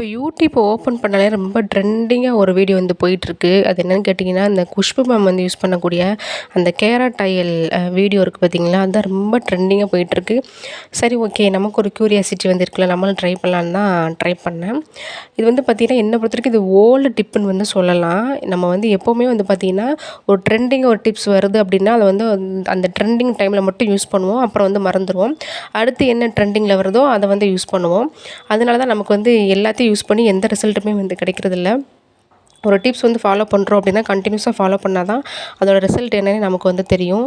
இப்போ YouTube open பண்ணாலே ரொம்ப ட்ரெண்டிங்காக ஒரு வீடியோ வந்து போயிட்டுருக்கு. அது என்னென்னு கேட்டிங்கன்னா இந்த குஷ்பு மேம் வந்து யூஸ் பண்ணக்கூடிய அந்த கேரட் ஆயில் வீடியோ இருக்குது பார்த்தீங்களா அதுதான் ரொம்ப ட்ரெண்டிங்காக போயிட்டுருக்கு. சரி ஓகே நமக்கு ஒரு க்யூரியாசிட்டி வந்து இருக்குல்ல நம்மளும் ட்ரை பண்ணலான்னு தான் ட்ரை பண்ணேன். இது வந்து பார்த்திங்கன்னா என்னை பொறுத்த வரைக்கும் இது ஓல்டு டிப்புன்னு வந்து சொல்லலாம். நம்ம வந்து எப்போவுமே வந்து பார்த்திங்கன்னா ஒரு ட்ரெண்டிங் ஒரு டிப்ஸ் வருது அப்படின்னா அதை வந்து அந்த ட்ரெண்டிங் டைமில் மட்டும் யூஸ் பண்ணுவோம். அப்புறம் வந்து மறந்துடுவோம் அடுத்து என்ன ட்ரெண்டிங்கில் வருதோ அதை வந்து யூஸ் பண்ணுவோம். அதனால தான் நமக்கு வந்து எல்லாத்தையும் யூஸ் பண்ணி எந்த ரிசல்ட்டுமே வந்து கிடைக்கிறதில்ல. ஒரு டிப்ஸ் வந்து ஃபாலோ பண்ணுறோம் அப்படின்னா கண்டினியூஸாக ஃபாலோ பண்ணால் தான் அதோட ரிசல்ட் என்னன்னு நமக்கு வந்து தெரியும்.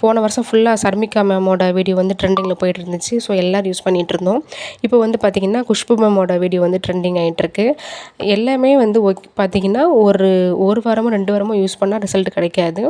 போன வருஷம் ஃபுல்லாக சர்மிகா மேமோட வீடியோ வந்து ட்ரெண்டிங்கில் போயிட்டு இருந்துச்சு. ஸோ எல்லோரும் யூஸ் பண்ணிகிட்டு இருந்தோம். இப்போ வந்து பார்த்திங்கன்னா குஷ்பு மேமோட வீடியோ வந்து ட்ரெண்டிங் ஆகிட்டுருக்கு எல்லாமே வந்து ஓக் பார்த்திங்கன்னா ஒரு ஒரு வாரமோ ரெண்டு வாரமோ யூஸ் பண்ணால் ரிசல்ட் கிடைக்காது.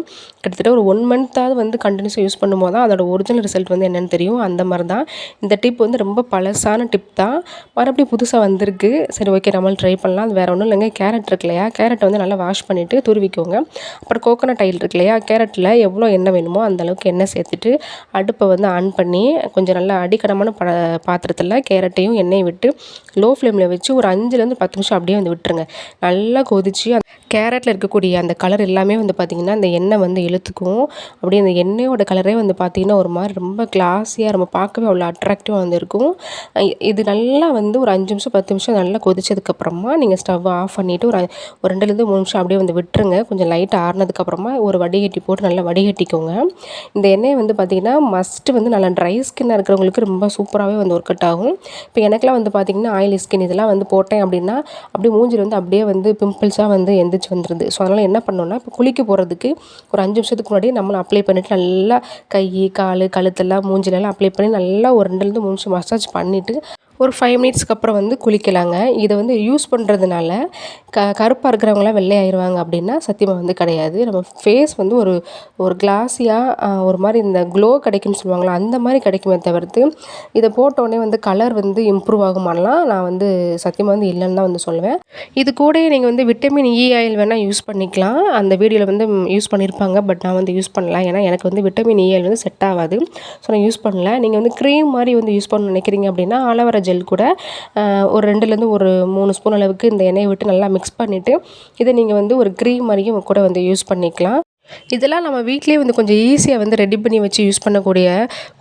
கிட்டத்தட்ட ஒரு ஒன் மந்த்தாவது வந்து கண்டினியூஸாக யூஸ் பண்ணும்போது தான் அதோட ஒரிஜினல் ரிசல்ட் வந்து என்னென்னு தெரியும். அந்த மாதிரி தான் இந்த டிப் வந்து ரொம்ப பழசான டிப் தான். மறுபடியும் புதுசாக வந்திருக்கு. சரி ஓகே நம்மளும் ட்ரை பண்ணலாம். அது வேறு ஒன்றும் இல்லைங்க. கேரட் இருக்கு இல்லையா? கேரட்டை வந்து நல்லா வாஷ் பண்ணிவிட்டு துருவிக்கோங்க. அப்புறம் கோகோனட் ஆயில் இருக்கு இல்லையா? கேரட்டில் எவ்வளோ எண்ணெய் வேணுமோ அந்தளவுக்கு எண்ணெய் சேர்த்துட்டு அடுப்பை வந்து ஆன் பண்ணி கொஞ்சம் நல்லா அடிக்கடமான ப பாத்திரத்தில் கேரட்டையும் எண்ணெயை விட்டு லோ ஃப்ளேமில் வச்சு ஒரு அஞ்சுலேருந்து பத்து நிமிஷம் அப்படியே வந்து விட்டுருங்க. நல்லா கொதிச்சு கேரட்டில் இருக்கக்கூடிய அந்த கலர் எல்லாமே வந்து பார்த்திங்கன்னா அந்த எண்ணெய் வந்து இழுத்துக்கும். அப்படியே அந்த எண்ணெயோட கலரே வந்து பார்த்திங்கன்னா ஒரு மாதிரி ரொம்ப கிளாஸியாக நம்ம பார்க்கவே அவ்வளோ அட்ராக்டிவாக வந்து இருக்கும். இது நல்லா வந்து ஒரு அஞ்சு நிமிஷம் பத்து நிமிஷம் நல்லா கொதிச்சதுக்கப்புறமா நீங்கள் ஸ்டவ் ஆஃப் பண்ணிவிட்டு ஒரு ஒரு ரெண்டுலேருந்து மூணு நிமிஷம் அப்படியே வந்து விட்டுருங்க. கொஞ்சம் லைட்டாக ஆறுனதுக்கப்புறமா ஒரு வடிகட்டி போட்டு நல்லா வடிகட்டிக்கோங்க. இந்த எண்ணெயை வந்து பார்த்திங்கன்னா மஸ்ட்டு வந்து நல்லா ட்ரை ஸ்கின்னாக இருக்கிறவங்களுக்கு ரொம்ப சூப்பராகவே வந்து ஒர்க் அவுட் ஆகும். இப்போ எனக்குலாம் வந்து பார்த்திங்கன்னா ஆயிலி ஸ்கின் இதெல்லாம் வந்து போட்டேன் அப்படின்னா அப்படியே மூஞ்சில் வந்து அப்படியே வந்து பிம்பிள்ஸாக வந்து எந்திரிச்சு வந்துடுது ஸோ அதனால் என்ன பண்ணோன்னா இப்போ குளிக்க போகிறதுக்கு ஒரு அஞ்சு நிமிஷத்துக்கு முன்னாடி நம்மளும் அப்ளை பண்ணிவிட்டு நல்லா கை கால் கழுத்தெல்லாம் மூஞ்சிலெல்லாம் அப்ளை பண்ணி நல்லா ஒரு ரெண்டுலேருந்து மூணு நிமிஷம் மசாஜ் பண்ணிவிட்டு ஒரு ஃபைவ் மினிட்ஸ்க்கு அப்புறம் வந்து குளிக்கலாங்க. இதை வந்து யூஸ் பண்ணுறதுனால க கருப்பாக இருக்கிறவங்களாம் வெள்ளையாயிருவாங்க அப்படின்னா சத்தியமாக வந்து கிடையாது. நம்ம ஃபேஸ் வந்து ஒரு ஒரு கிளாஸியாக ஒரு மாதிரி இந்த க்ளோ கிடைக்குன்னு சொல்லுவாங்களா அந்த மாதிரி கிடைக்குமே தவிர்த்து இதை போட்டோடனே வந்து கலர் வந்து இம்ப்ரூவ் ஆகுமானலாம் நான் வந்து சத்தியமாக வந்து இல்லைன்னு தான் வந்து சொல்லுவேன். இது கூட நீங்கள் வந்து விட்டமின் இ ஆயில் வேணால் யூஸ் பண்ணிக்கலாம். அந்த வீடியோவில் வந்து யூஸ் பண்ணியிருப்பாங்க பட் நான் வந்து யூஸ் பண்ணலாம் ஏன்னா எனக்கு வந்து விட்டமின் இ ஆயில் வந்து செட் ஆகாது. ஸோ நான் யூஸ் பண்ணல. நீங்கள் வந்து க்ரீம் மாதிரி வந்து யூஸ் பண்ண நினைக்கிறீங்க அப்படின்னா ஆலோவரா ஜெல் கூட ஒரு ரெண்டுலேருந்து ஒரு மூணு ஸ்பூன் அளவுக்கு இந்த எண்ணெயை விட்டு நல்லா மிக்ஸ் பண்ணிவிட்டு இதை நீங்கள் வந்து ஒரு க்ரீம் மாதிரியும் கூட வந்து யூஸ் பண்ணிக்கலாம். இதெல்லாம் நம்ம வீட்டிலேயே வந்து கொஞ்சம் ஈஸியாக வந்து ரெடி பண்ணி வச்சு யூஸ் பண்ணக்கூடிய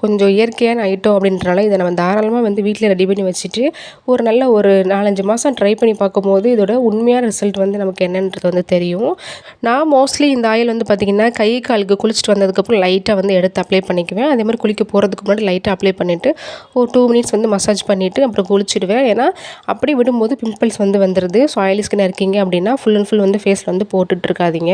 கொஞ்சம் இயற்கையான ஐட்டம் அப்படின்றனால இதை நம்ம தாராளமாக வந்து வீட்டில் ரெடி பண்ணி வச்சுட்டு ஒரு நல்ல ஒரு நாலஞ்சு மாதம் ட்ரை பண்ணி பார்க்கும்போது இதோட உண்மையான ரிசல்ட் வந்து நமக்கு என்னன்றது வந்து தெரியும். நான் மோஸ்ட்லி இந்த ஆயில் வந்து பார்த்திங்கன்னா கை காலுக்கு குளிச்சுட்டு வந்ததுக்கப்புறம் லைட்டாக வந்து எடுத்து அப்ளை பண்ணிக்குவேன். அதே மாதிரி குளிக்க போகிறதுக்கு முன்னாடி லைட்டாக அப்ளை பண்ணிவிட்டு ஒரு டூ மினிட்ஸ் வந்து மசாஜ் பண்ணிவிட்டு அப்புறம் குளிச்சுடுவேன். ஏன்னா அப்படி விடும்போது பிம்பிள்ஸ் வந்து வந்துடுது ஸோ ஆயிலி ஸ்கின் இருக்கீங்க அப்படின்னா ஃபுல் அண்ட் ஃபுல் வந்து ஃபேஸில் வந்து போட்டுட்ருக்காதீங்க